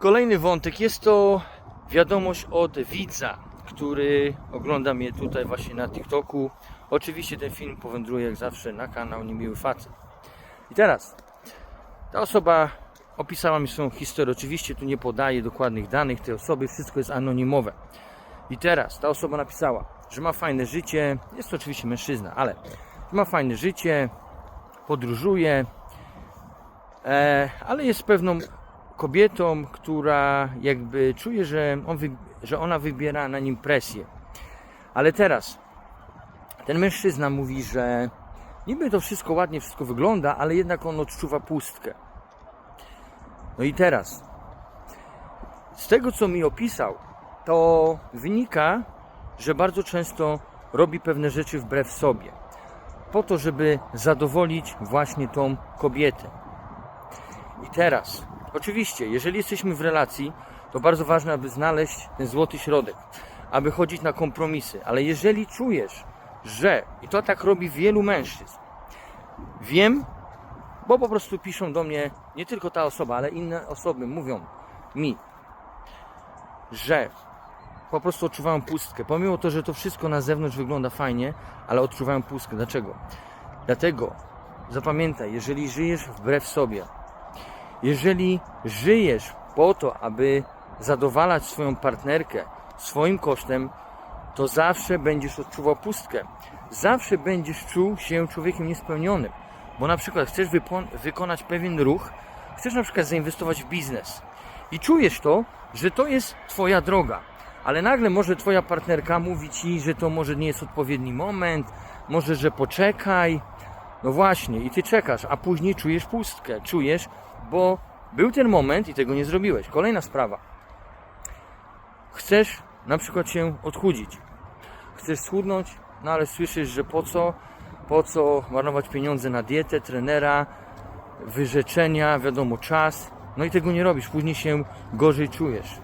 Kolejny wątek jest to wiadomość od widza, który ogląda mnie tutaj właśnie na TikToku. Oczywiście ten film powędruje jak zawsze na kanał Niemiły Facet. I teraz ta osoba opisała mi swoją historię. Oczywiście tu nie podaję dokładnych danych tej osoby, wszystko jest anonimowe. I teraz ta osoba napisała, że ma fajne życie. Jest to oczywiście mężczyzna, ale ma fajne życie, podróżuje, e, ale jest pewną kobietą, która jakby czuje, że, on że ona wybiera na nim presję. Ale teraz ten mężczyzna mówi, że niby to wszystko ładnie, wszystko wygląda, ale jednak on odczuwa pustkę. No i teraz, z tego co mi opisał, to wynika, że bardzo często robi pewne rzeczy wbrew sobie, po to, żeby zadowolić właśnie tą kobietę. I teraz, oczywiście, jeżeli jesteśmy w relacji, to bardzo ważne, aby znaleźć ten złoty środek, aby chodzić na kompromisy. Ale jeżeli czujesz, że, i to tak robi wielu mężczyzn, wiem, bo po prostu piszą do mnie nie tylko ta osoba, ale inne osoby mówią mi, że po prostu odczuwają pustkę. Pomimo to, że to wszystko na zewnątrz wygląda fajnie, ale odczuwają pustkę. Dlaczego? Dlatego zapamiętaj, jeżeli żyjesz wbrew sobie, jeżeli żyjesz po to, aby zadowalać swoją partnerkę swoim kosztem, to zawsze będziesz odczuwał pustkę. Zawsze będziesz czuł się człowiekiem niespełnionym. Bo na przykład chcesz wykonać pewien ruch, chcesz na przykład zainwestować w biznes i czujesz to, że to jest Twoja droga, ale nagle może Twoja partnerka mówi Ci, że to może nie jest odpowiedni moment, może, że poczekaj. No właśnie, i Ty czekasz, a później czujesz pustkę. Czujesz, bo był ten moment i tego nie zrobiłeś. Kolejna sprawa. Chcesz na przykład się odchudzić. Chcesz schudnąć, no ale słyszysz, że po co, po co marnować pieniądze na dietę, trenera, wyrzeczenia, wiadomo, czas. No i tego nie robisz, później się gorzej czujesz.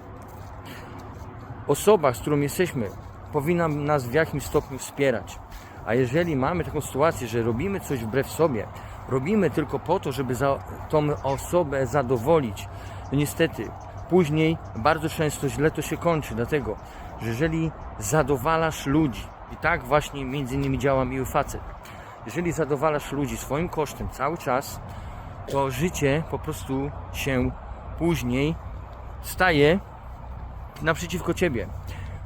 Osoba, z którą jesteśmy, powinna nas w jakimś stopniu wspierać. A jeżeli mamy taką sytuację, że robimy coś wbrew sobie, robimy tylko po to, żeby za tą osobę zadowolić, niestety później bardzo często źle to się kończy, dlatego, że jeżeli zadowalasz ludzi, i tak właśnie między innymi działa miły facet, jeżeli zadowalasz ludzi swoim kosztem cały czas, to życie po prostu się później staje naprzeciwko ciebie.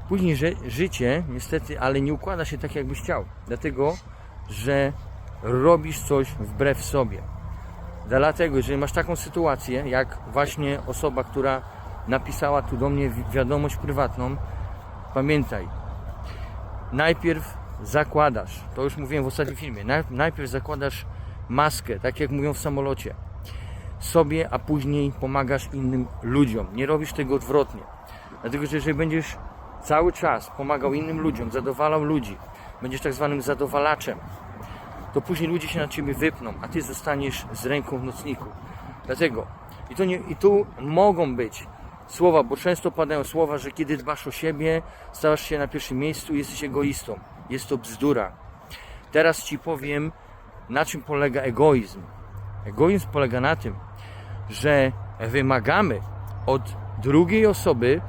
Później że, życie, niestety, ale nie układa się tak, jakbyś chciał. Dlatego, że robisz coś wbrew sobie. Dlatego, jeżeli masz taką sytuację, jak właśnie osoba, która napisała tu do mnie wi- wiadomość prywatną, pamiętaj, najpierw zakładasz, to już mówiłem w ostatnim filmie, naj- najpierw zakładasz maskę, tak jak mówią w samolocie, sobie, a później pomagasz innym ludziom. Nie robisz tego odwrotnie. Dlatego, że jeżeli będziesz cały czas pomagał innym ludziom, zadowalał ludzi, będziesz tak zwanym zadowalaczem, to później ludzie się na ciebie wypną, a ty zostaniesz z ręką w nocniku. Dlatego i, to nie, i tu mogą być słowa, bo często padają słowa, że kiedy dbasz o siebie, stawiasz się na pierwszym miejscu jesteś egoistą. Jest to bzdura. Teraz ci powiem, na czym polega egoizm. Egoizm polega na tym, że wymagamy od drugiej osoby,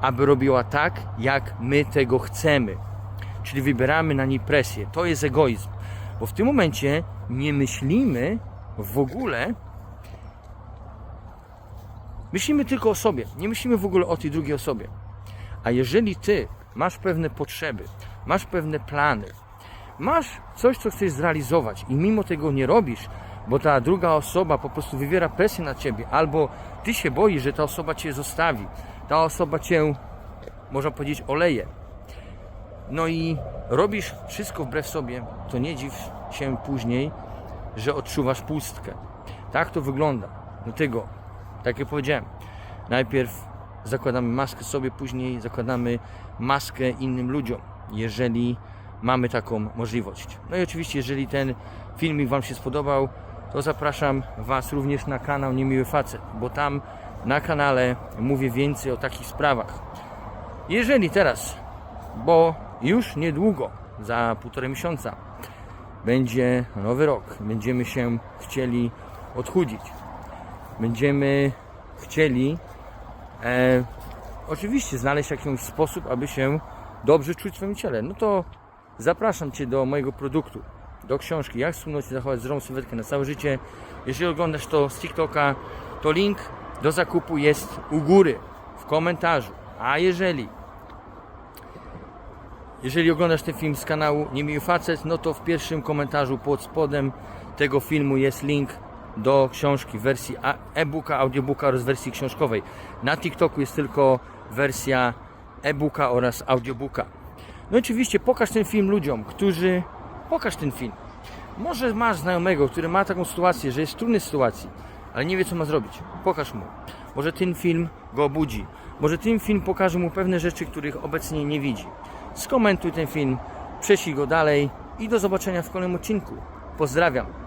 aby robiła tak, jak my tego chcemy. Czyli wybieramy na niej presję. To jest egoizm. Bo w tym momencie nie myślimy w ogóle, myślimy tylko o sobie. Nie myślimy w ogóle o tej drugiej osobie. A jeżeli ty masz pewne potrzeby, masz pewne plany, masz coś, co chcesz zrealizować i mimo tego nie robisz, bo ta druga osoba po prostu wywiera presję na ciebie, albo ty się boisz, że ta osoba cię zostawi, ta osoba cię, można powiedzieć, oleje. No i robisz wszystko wbrew sobie, to nie dziw się później, że odczuwasz pustkę. Tak to wygląda. Dlatego, tak jak powiedziałem, najpierw zakładamy maskę sobie, później zakładamy maskę innym ludziom, jeżeli mamy taką możliwość. No i oczywiście, jeżeli ten filmik Wam się spodobał, to zapraszam Was również na kanał Niemiły Facet, bo tam na kanale mówię więcej o takich sprawach. Jeżeli teraz, bo już niedługo, za półtorej miesiąca, będzie nowy rok, będziemy się chcieli odchudzić, będziemy chcieli e, oczywiście znaleźć jakiś sposób, aby się dobrze czuć w swoim ciele. No to zapraszam Cię do mojego produktu, do książki Jak schudnąć i zachować zdrową sylwetkę na całe życie. Jeżeli oglądasz to z TikToka, to link do zakupu jest u góry, w komentarzu. A jeżeli jeżeli oglądasz ten film z kanału Niemiły Facet, no to w pierwszym komentarzu pod spodem tego filmu jest link do książki w wersji e-booka, audiobooka oraz wersji książkowej. Na TikToku jest tylko wersja e-booka oraz audiobooka. No oczywiście pokaż ten film ludziom, którzy... Pokaż ten film. Może masz znajomego, który ma taką sytuację, że jest w trudnej sytuacji, ale nie wie co ma zrobić. Pokaż mu. Może ten film go obudzi. Może ten film pokaże mu pewne rzeczy, których obecnie nie widzi. Skomentuj ten film, prześlij go dalej i do zobaczenia w kolejnym odcinku. Pozdrawiam.